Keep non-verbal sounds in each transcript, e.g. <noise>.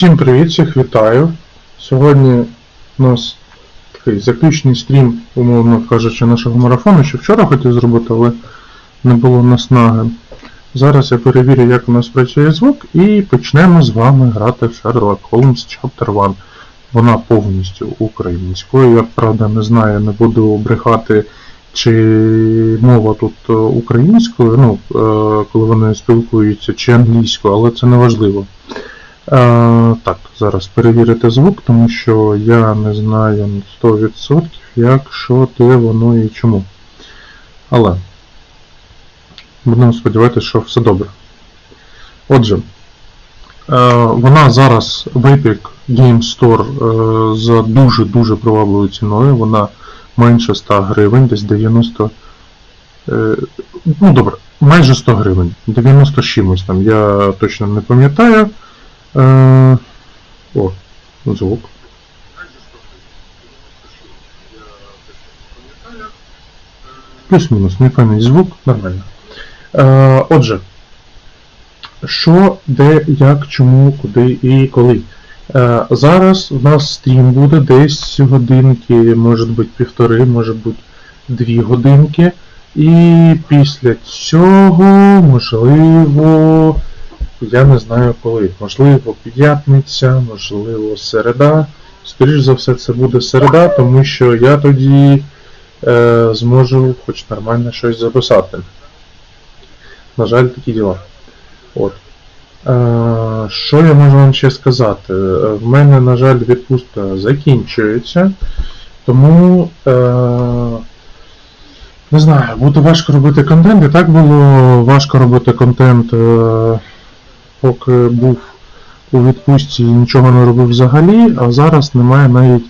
Всім привіт, всіх вітаю. Сьогодні у нас такий заключний стрім, умовно кажучи, нашого марафону, що вчора хотів зробити, але не було наснаги. Зараз я перевірю, як у нас працює звук, і почнемо з вами грати в Sherlock Holmes Chapter 1. Вона повністю українською. Я правда не знаю, не буду брехати, чи мова тут е, українською, ну, е, коли вони спілкуються, чи англійською, але це не важливо. Е, так, зараз перевірити звук, тому що я не знаю 100% як, що, де воно і чому. Але будемо сподіватися, що все добре. Отже, е, вона зараз в Epic Game Store е, за дуже-дуже привабливою ціною. Вона менше 100 гривень, десь 90. Е, ну добре, майже 100 гривень. 90 з чимось там, я точно не пам'ятаю. Е, О, звук. Плюс-мінус, непевний звук, нормально. Е, отже, що, де, як, чому, куди і коли. Е, зараз у нас стрім буде десь годинки, може бути півтори, може бути дві годинки. І після цього, можливо, я не знаю коли. Можливо, п'ятниця, можливо, середа. Скоріше за все, це буде середа, тому що я тоді е, зможу хоч нормально щось записати. На жаль, такі діла. От. Е, що я можу вам ще сказати? В мене, на жаль, відпустка закінчується, тому. Е, не знаю, буде важко робити контент. І так було важко робити контент, е, поки був у відпустці і нічого не робив взагалі, а зараз немає навіть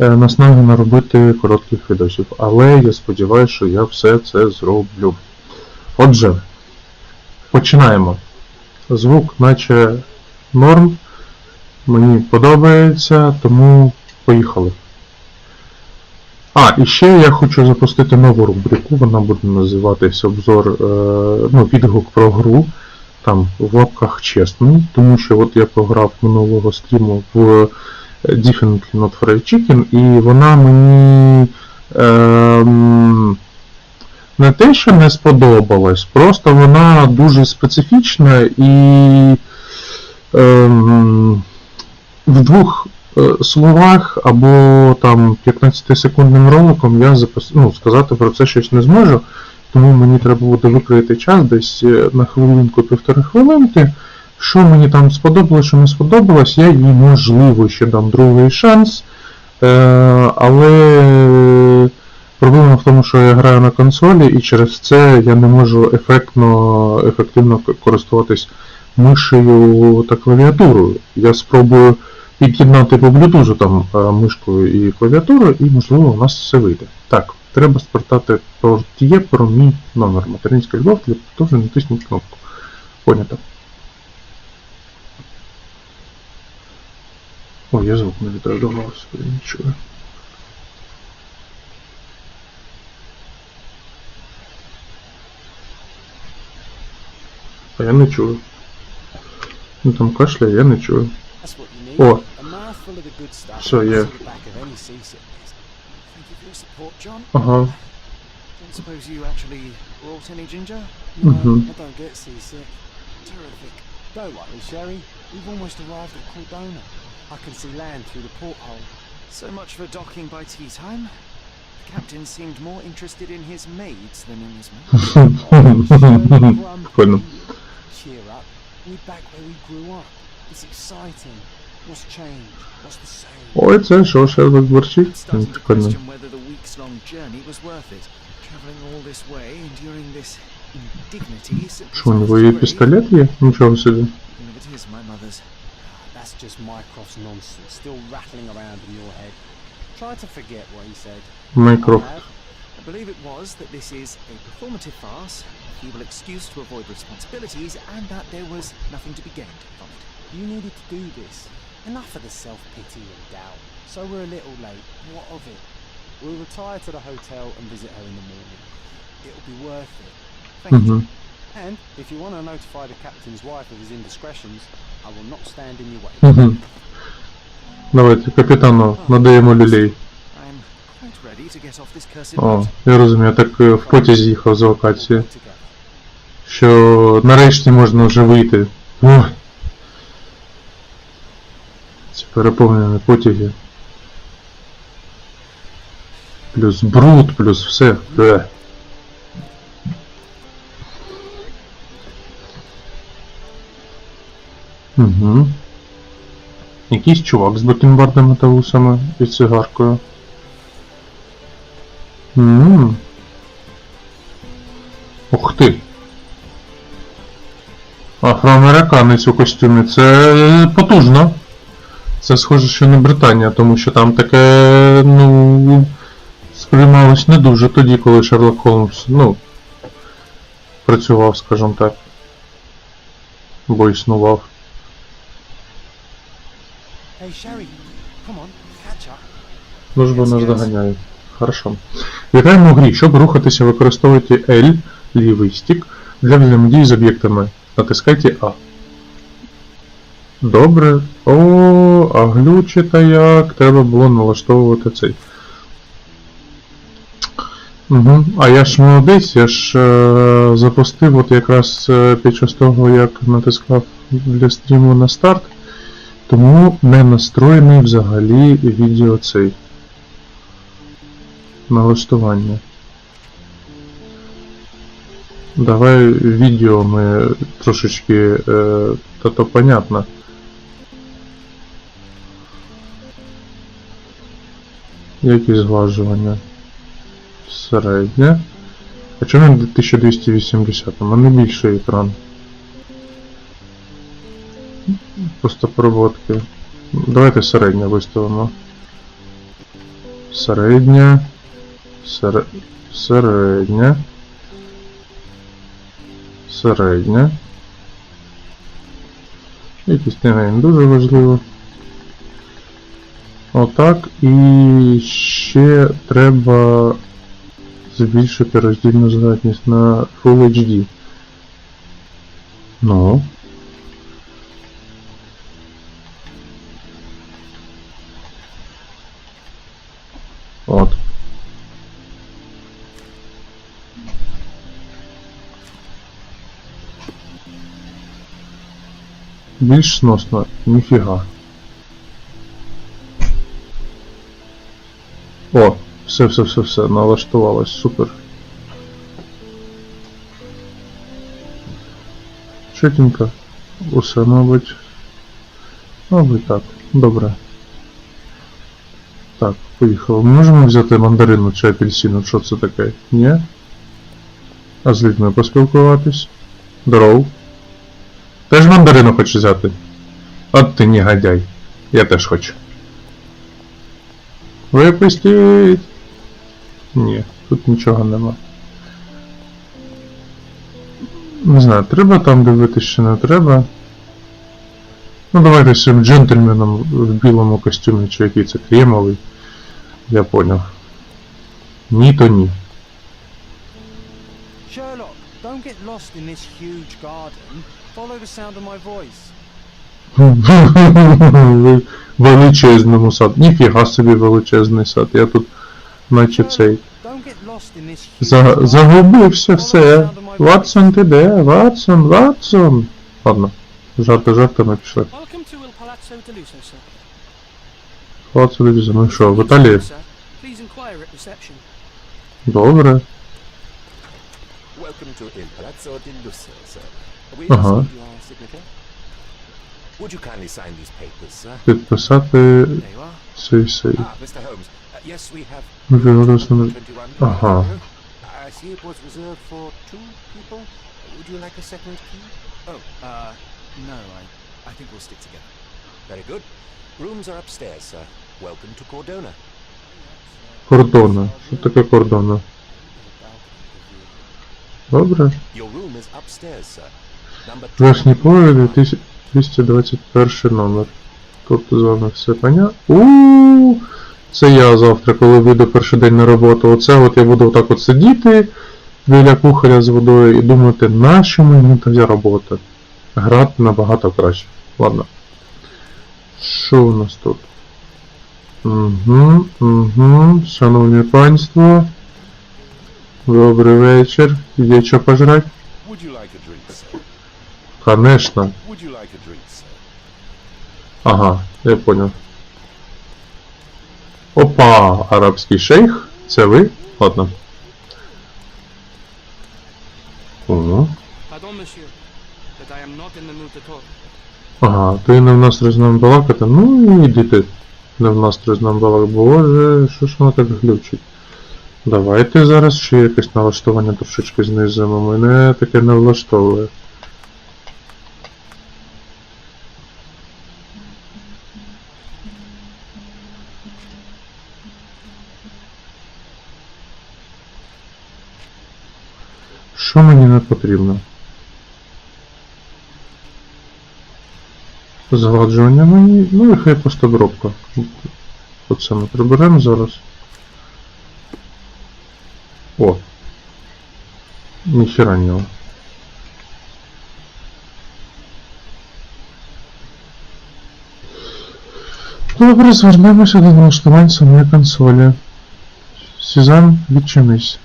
е, наснаги наробити коротких відосів. Але я сподіваюся, що я все це зроблю. Отже, починаємо. Звук, наче норм. Мені подобається, тому поїхали. А, і ще я хочу запустити нову рубрику, вона буде називатися обзор, е, ну, відгук про гру. Там в лапках чесний, тому що от я пограв минулого стріму в е, Definitely Not Fried Chicken, і вона мені е, не те, що не сподобалась, просто вона дуже специфічна і е, в двох е, словах або там 15-секундним роликом я запис... ну, сказати про це щось не зможу, тому мені треба буде викрити час десь е, на хвилинку півтори хвилинки. Що мені там сподобалось, що не сподобалось, я їй можливо ще дам другий шанс. Е, але проблема в тому, що я граю на консолі, і через це я не можу ефектно, ефективно користуватись мишею та клавіатурою. Я спробую під'єднати по Bluetooth там е, мишкою і клавіатурою, і можливо у нас все вийде. Так, треба спитати портіє про мій номер. Материнська любов, для теж натисніть кнопку. Понято. О, я звук не відреагувався, я не чую. А я не чую. Ну там кашляє, я не чую. О. A mouthful Thank you for your support, John. Uh huh. Don't suppose you actually brought any ginger? Mm-hmm. No, mm-hmm. I don't get seasick. Terrific. Don't worry, Sherry. We've almost arrived at Cordona. I can see land through the porthole. So much for docking by tea time. The captain seemed more interested in his maids than in his mates. <laughs> Um, cheer up. We're back where we grew up. It's exciting. What's changed? What's the same? Ой, це що, Шерлок борчить? I'm starting to Прикольно. question whether the weeks-long journey was worth it. Traveling all this way, enduring this indignity. simply Що, у sounds нього є too great, пістолет є? Нічого собі. Even if it is my mother's. That's just Mycroft's nonsense, still rattling around in your head. Try to forget what he said. Майкрофт. I have. I believe it was that this is a performative farce, a feeble excuse to avoid responsibilities, and that there was nothing to be gained from it. You needed to do this. Enough of the self-pity and doubt. So we're a little late. What of it? We'll retire to the hotel and visit her in the morning. It'll be worth it. Thank you. Угу. And if you want to notify the captain's wife of his indiscretions, I will not stand in your way. Мгм. Давайте капітану надаємо люлей. I'm quite ready to get off this cursed О, boat. я розумію, я так е, в потязі їхав з локації. Together. Що нарешті можна вже вийти. Ох. Переповнені потяги. Плюс бруд, плюс все. Е. Угу. Якийсь чувак з бакенбардами та вусами і цигаркою. Ух ти. Афроамериканець у костюмі. Це потужно. Це схоже, що не Британія, тому що там таке, ну, сприймалось не дуже тоді, коли Шерлок Холмс, ну, працював, скажімо так. Бо існував. Up. Служба Yes, нас доганяє. Хорошо. Вітаємо у грі. Щоб рухатися, використовуйте L, лівий стік, для взаємодії з об'єктами. Натискайте А. Добре. О, а глючите як? Треба було налаштовувати цей. Угу. А я ж молодець, я ж е, запустив от якраз е, під час того, як натискав для стріму на старт. Тому не настроєний взагалі відео цей. Налаштування. Давай відео ми трошечки. Е, та то понятно. Які зважування? Середнє. А чому він 1280? У мене більший екран. Просто проводки. Давайте середнє виставимо. Середнє. Сере... Середнє. Середнє. Якісь не дуже важливо. Отак. І ще треба збільшити роздільну здатність на Full HD. Ну. От. Більш сносно, ніфіга. О, все, все, все, все, налаштувалось, супер. Чотенько. Усе, мабуть. Мабуть так. Добре. Так, поїхали. Ми можемо взяти мандарину чи апельсину? Що це таке? Ні? А з людьми поспілкуватись? Здоров. Теж мандарину хочеш взяти? От ти негодяй. Я теж хочу. Випустіть! Ні, тут нічого нема. Не знаю, треба там дивитися чи не треба. Ну давайте з цим джентльменом в білому костюмі, чи який це кремовий. Я поняв. Ні, то ні. Sherlock, don't get lost in this huge garden. Follow the sound of my voice. <laughs> Величезному сад. Ніфіга собі величезний сад. Я тут наче цей. За, загубився все. Ватсон ти де? Ватсон, Ватсон. Ладно. Жарти жартами пішли. De sir. Ну що, в Італії? Добре. Welcome to Il Palazzo di Lusso, sir. We Uh-huh. received your signature. Would you kindly sign these papers, sir? Підписати There you are. цей сей. Ah, Mr. Holmes. Uh, yes, we have. Ми 21. Ага. I see it was reserved for two people. Would you like a second key? Oh, uh, no, I, I think we'll stick together. Very good. Rooms are upstairs, sir. Welcome to Cordona. Кордона. Що таке кордона? Добре. Your room is upstairs, sir. Number Верхній 2. поверх 221 номер. Тут з вами все понятно. у Це я завтра, коли вийду перший день на роботу. Оце от я буду отак от сидіти біля кухаря з водою і думати, нащо мені та робота? Грати набагато краще. Ладно. Що у нас тут? Угу, угу. Шановні панство. Добрий вечір. Є що пожрать? Конечно. Ага, я понял. Опа, арабський шейх? Це ви? Ладно. Ага, ти не в настрої з нами балакати? Ну іди ти. Не в настрої з нами балакати. Боже, що ж воно так глючить? Давайте зараз ще якесь налаштування трошечки знизимо. Мене таке не влаштовує. Не потрібно? Згладжування мені, ну і хай просто обробка. Оце ми приберемо зараз. О. Ніхіра нього. Добре, звернемося до налаштувань самої консолі. Сюзан, відчинись.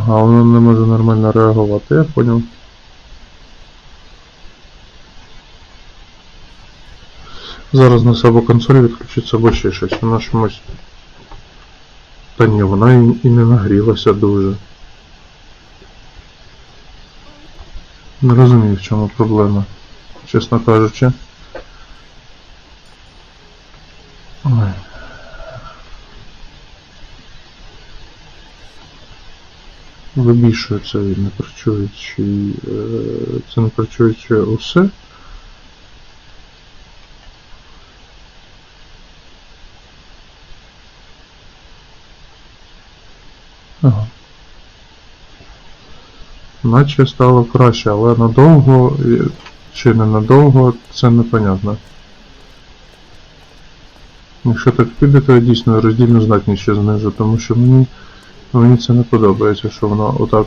Ага, вона не може нормально реагувати, я поняв. Зараз на себе консоль відключиться або ще щось. Вона чомусь. Та ні, вона і, і не нагрілася дуже. Не розумію, в чому проблема, чесно кажучи. Ой. Вибільшується він не працюючи. Це не працюючи усе. Ага. Наче стало краще, але надовго е, чи не надовго, це непонятно. Якщо так піде, то я дійсно роздільну здатність ще знижу, тому що мені, мені це не подобається, що воно отак.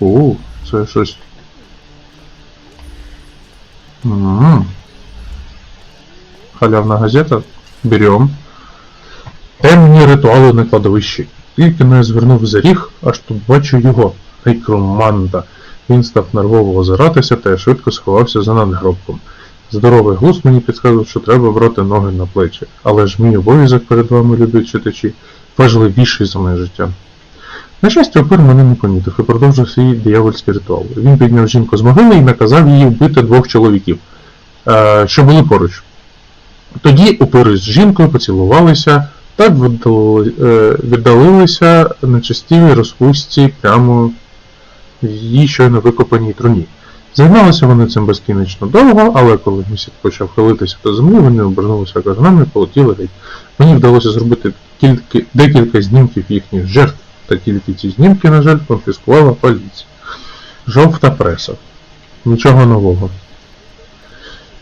О, це щось. М. Халявна газета. Берем. Темні ритуали на кладовищі. Тільки не звернув за ріг, аж тут бачу його. Некроманта. Він став нервово озиратися та я швидко сховався за надгробком. Здоровий глузд мені підказував, що треба брати ноги на плечі, але ж мій обов'язок перед вами, любі читачі, важливіший за моє життя. На щастя, опир мене не помітив і продовжив свій диявольський ритуал. Він підняв жінку з могили і наказав їй вбити двох чоловіків, е, що були поруч. Тоді опири з жінкою поцілувалися та е, віддалилися розпустці прямо в її щойно викопаній труні. Займалися вони цим безкінечно довго, але коли місяць почав хилитися до землі, вони обернулися кажанами і полетіли геть. Мені вдалося зробити тільки декілька знімків їхніх жертв, та тільки ці знімки, на жаль, конфіскувала поліція. Жовта преса. Нічого нового.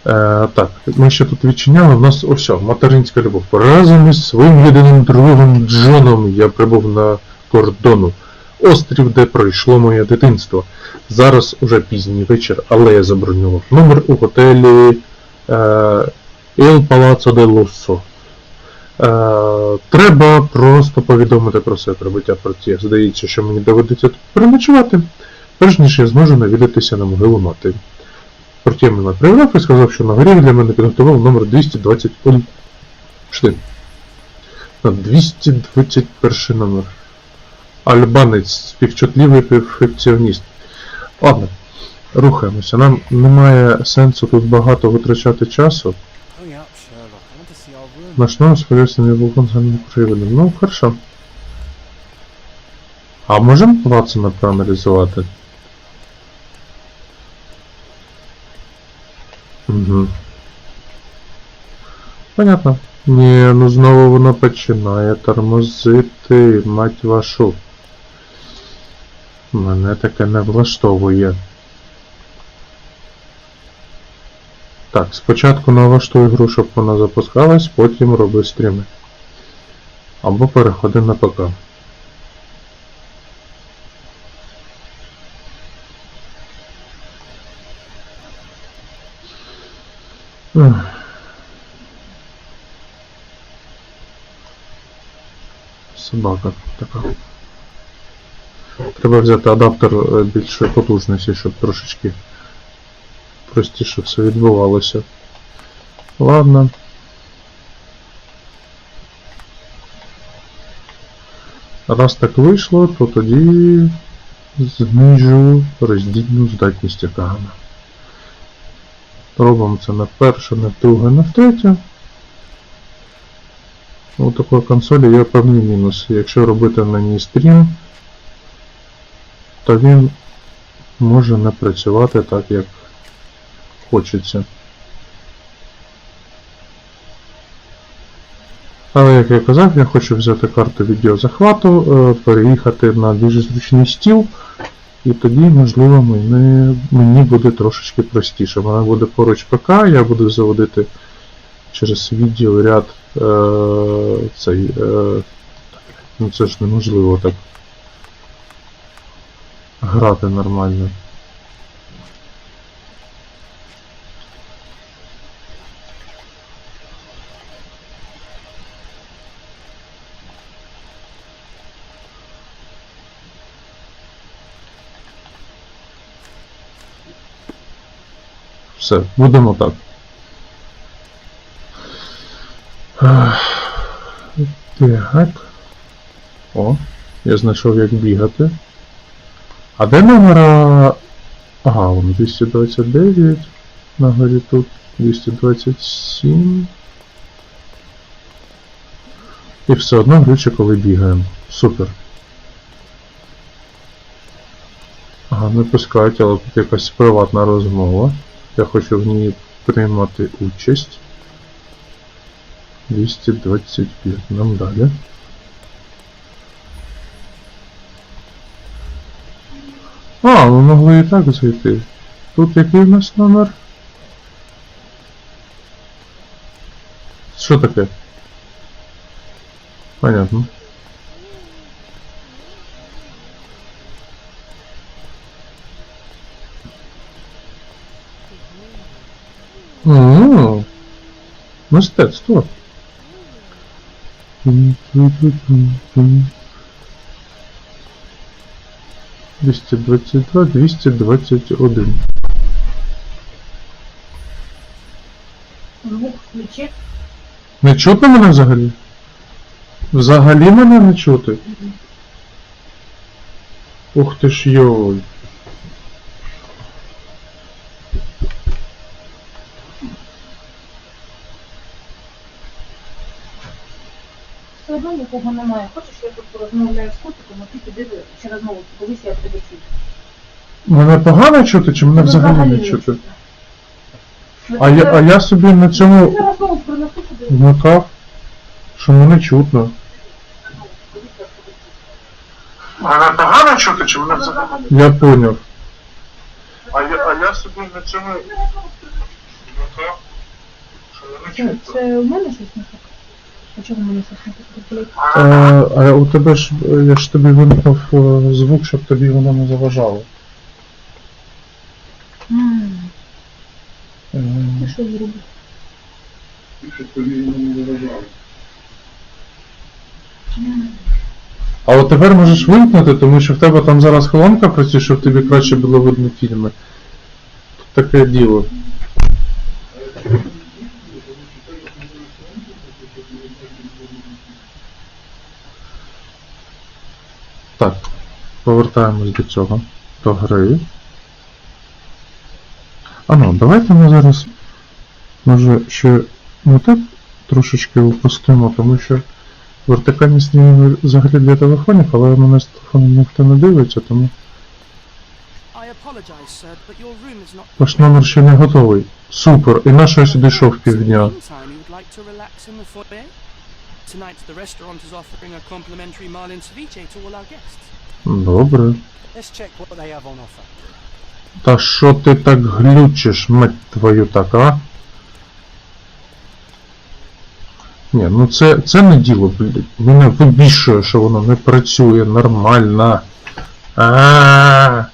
Е, так, ми ще тут відчиняли, в нас ось материнська любов. Разом із своїм єдиним другом Джоном я прибув на кордону. Острів, де пройшло моє дитинство. Зараз уже пізній вечір, але я забронював номер у готелі Il Palazzo de Lusso. Треба просто повідомити про своє прибуття проте. Здається, що мені доведеться тут переночувати, перш ніж я зможу навідатися на могилу мати. Проте мене привів і сказав, що на горі для мене підготував номер 221. На 221 номер. Альбанець, співчутливий перфекціоніст. Ладно, рухаємося. Нам немає сенсу тут багато витрачати часу. Наш номер сподівався не був концертним Ну, хорошо. А можемо Ватсона проаналізувати? Угу. Понятно. Ні, ну знову воно починає тормозити, мать вашу. Мене таке не влаштовує. Так, спочатку налаштуй гру, щоб вона запускалась, потім роби стріми. Або переходи на ПК. Собака така. Треба взяти адаптер е, більшої потужності, щоб трошечки простіше все відбувалося. Ладно. Раз так вийшло, то тоді знижу роздільну здатність екрану. Робимо це на перше, на друге, на третє. У такої консолі є певні мінуси. Якщо робити на ній стрім, то він може не працювати так, як хочеться. Але як я казав, я хочу взяти карту відеозахвату, е, переїхати на більш зручний стіл, і тоді, можливо, мені, мені буде трошечки простіше. Вона буде поруч ПК, я буду заводити через відеоряд е, цей. Е, ну це ж неможливо так грати нормально. Все, будемо так. Так. О, я знайшов як бігати. А де номера. Ага, вон 229. На горі тут 227. І все одно глюче, коли бігаємо. Супер. Ага, не пускають, але тут якась приватна розмова. Я хочу в ній приймати участь. 225. Нам далі. А, ми могли і так зайти. Тут який в нас номер? Що таке? Понятно. Ммм. Мистецтво. 222, 221. Звук включи. Не чутно мене взагалі? Взагалі мене не чути? Ух ти ж йой. Все одно нікого немає. Хочеш, я тут порозмовляю з котиком, а ти піди ще розмову, подивись, як тебе чути. Мене погано чути, чи мене взагалі не чути? А я, а я собі на цьому зараз знову принесу сюди. вмикав, що мене чутно. Мене погано чути, чи мене взагалі? Я поняв. А я, а я собі на цьому вмикав, що мене Це, це у мене щось не так? А чого мене не. А, у тебе ж, е, я ж тобі вимкнув е, звук, щоб тобі воно не заважало. Е, Я що зроблю? Щоб тобі воно не заважало. А от тепер можеш вимкнути, тому що в тебе там зараз колонка працює, щоб тобі краще було видно фільми. Тут таке діло. Так, повертаємось до цього, до гри. А ну, давайте ми зараз, може, ще не так трошечки опустимо, тому що вертикальні стріми взагалі для телефонів, але мене з телефоном ніхто не дивиться, тому ваш номер ще не готовий. Супер, і на що я сюди йшов півдня? Tonight, the restaurant is offering a complimentary Marlin ceviche to all our guests. Добре. Let's check what they have on offer. Та що ти так глючиш, мать твою так, а? Ні, ну це, це не діло, блядь. Мене вибішує, що воно не працює нормально. А.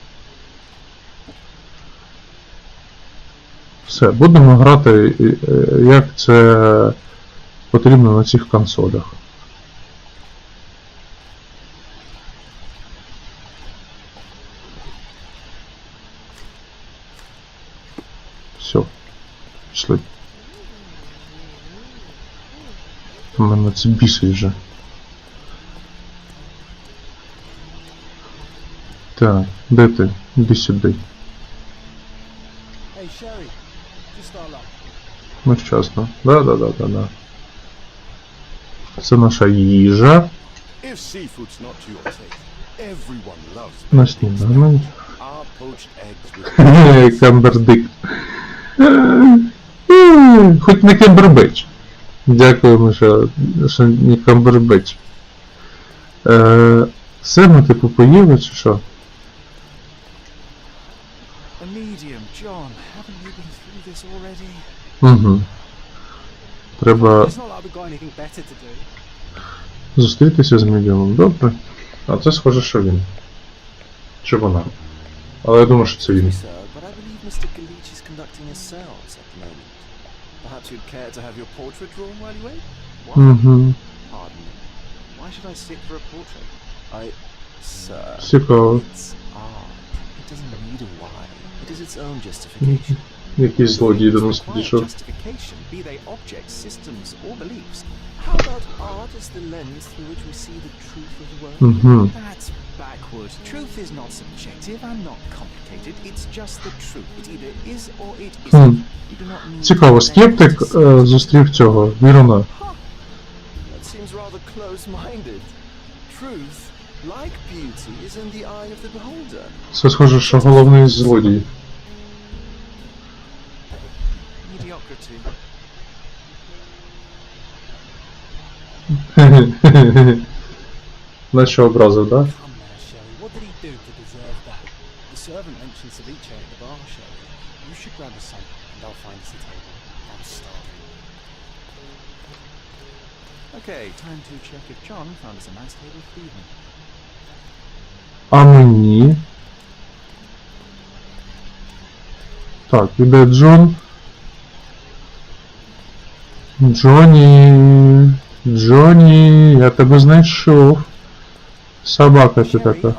Все, будемо грати, як це потрібно на цих консолях. Все. Пішли. Мене це бісить вже. Так, де ти? Іди сюди. Ну, вчасно. Да, сніданок. Our poached eggs with <laughs> Камбердик. Хоч не камбербеч. Дякуємо, що, що не камбербеч. Е, все ми типу поїли чи що? Угу. Треба зустрітися з медіумом. Добре. А це схоже, що він. Чи вона. Але я думаю, що це він. Угу. Цікаво. Якийсь злодій до нас підійшов. How about art as the lens through which we see the truth of the world? Угу. That's backward. Truth is not subjective and not complicated. It's just the truth. It either is or it isn't. You do not need Цікаво, скептик е, зустрів цього Вірона. That seems rather close-minded. Truth, like beauty, is in the eye of the beholder. Це схоже, що головний злодій. Mediocrity. Образив, nice table for the. А мені. Так, іде Джон. Джоні. Джоні, я тебе знайшов. Собака ти така.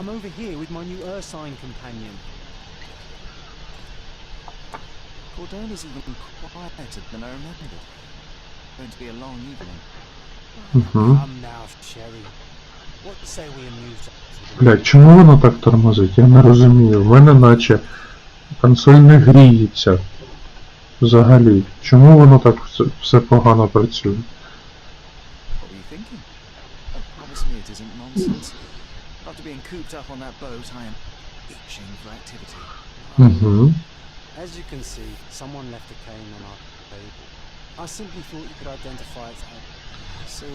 Угу. Чому воно так тормозить? Я не розумію. В мене наче консоль не гріється. Взагалі. Чому воно так все, все погано працює? nonsense. After being cooped up on that boat, I am itching for activity. Mm-hmm. As you can see, someone left a cane on our table. I simply thought you could identify it. So